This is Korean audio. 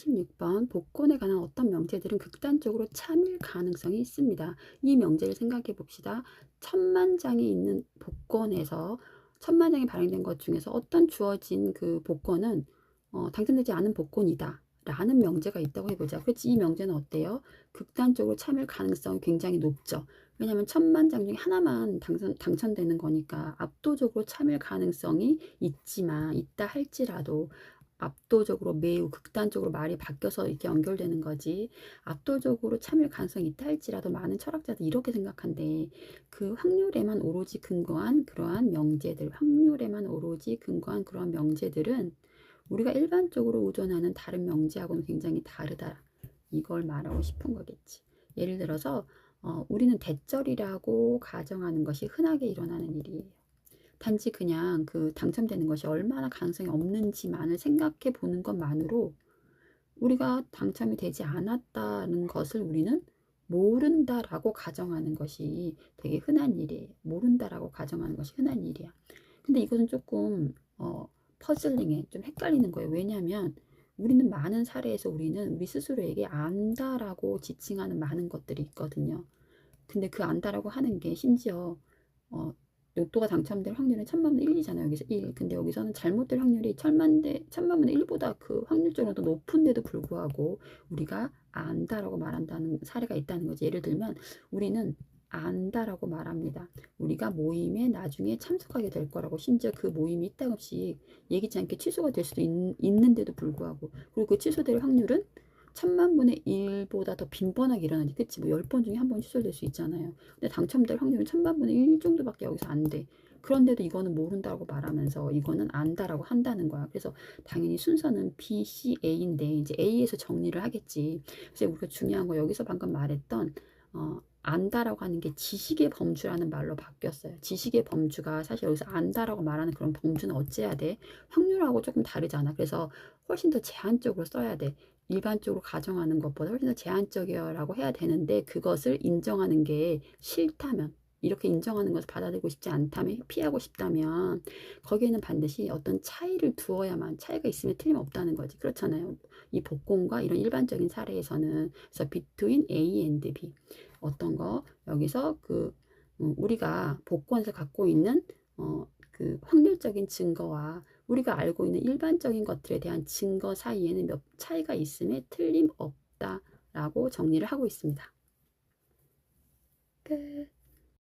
16번 복권에 관한 어떤 명제들은 극단적으로 참일 가능성이 있습니다. 이 명제를 생각해 봅시다. 천만 장이 있는 복권에서 천만 장이 발행된 것 중에서 어떤 주어진 그 복권은 어, 당첨되지 않은 복권이다. 라는 명제가 있다고 해보자. 그렇지, 이 명제는 어때요? 극단적으로 참일 가능성이 굉장히 높죠. 왜냐하면 천만 장 중에 하나만 당선, 당첨되는 거니까 압도적으로 참일 가능성이 있지만, 있다 할지라도 압도적으로 매우 극단적으로 말이 바뀌어서 이렇게 연결되는 거지. 압도적으로 참일 가능성이 있다 할지라도 많은 철학자들이 이렇게 생각한대. 그 확률에만 오로지 근거한 그러한 명제들, 확률에만 오로지 근거한 그러한 명제들은 우리가 일반적으로 의존하는 다른 명제하고는 굉장히 다르다. 이걸 말하고 싶은 거겠지. 예를 들어서 어, 우리는 대절이라고 가정하는 것이 흔하게 일어나는 일이에요. 단지 그냥 그 당첨되는 것이 얼마나 가능성이 없는지만을 생각해 보는 것만으로 우리가 당첨이 되지 않았다는 것을 우리는 모른다라고 가정하는 것이 되게 흔한 일이에요. 모른다라고 가정하는 것이 흔한 일이야. 근데 이것은 조금 어, 퍼즐링에 좀 헷갈리는 거예요. 왜냐하면 우리는 많은 사례에서 우리는 우리 스스로에게 안다라고 지칭하는 많은 것들이 있거든요. 근데 그 안다라고 하는 게 심지어 어, 로또가 당첨될 확률은 천만 분의 1이잖아요. 여기서 1. 근데 여기서는 잘못될 확률이 천만 대 천만 분의 1보다 그 확률적으로 더 높은데도 불구하고 우리가 안다라고 말한다는 사례가 있다는 거지. 예를 들면 우리는 안다라고 말합니다. 우리가 모임에 나중에 참석하게 될 거라고 심지어 그 모임이 이따금씩 예기치 않게 취소가 될 수도 있, 있는데도 불구하고 그리고 그 취소될 확률은 천만 분의 1보다 더 빈번하게 일어나지 그치 뭐 10번 중에 한번 취소될 수 있잖아요 근데 당첨될 확률은 천만 분의 1 정도밖에 여기서 안 돼 그런데도 이거는 모른다고 말하면서 이거는 안다라고 한다는 거야. 그래서 당연히 순서는 B, C, A인데 이제 A에서 정리를 하겠지. 그래서 우리가 중요한 거 여기서 방금 말했던 어, 안다라고 하는 게 지식의 범주라는 말로 바뀌었어요. 지식의 범주가 사실 여기서 안다라고 말하는 그런 범주는 어째야 돼? 확률하고 조금 다르잖아. 그래서 훨씬 더 제한적으로 써야 돼. 일반적으로 가정하는 것보다 훨씬 더 제한적이라고 해야 되는데 그것을 인정하는 게 싫다면 이렇게 인정하는 것을 받아들이고 싶지 않다면 피하고 싶다면 거기에는 반드시 어떤 차이를 두어야만 차이가 있으면 틀림없다는 거지. 그렇잖아요. 이 복권과 이런 일반적인 사례에서는 그래서 between A and B 어떤 거? 여기서 그 음, 우리가 복권에서 갖고 있는 어, 그 확률적인 증거와 우리가 알고 있는 일반적인 것들에 대한 증거 사이에는 몇 차이가 있음에 틀림없다라고 정리를 하고 있습니다. 끝.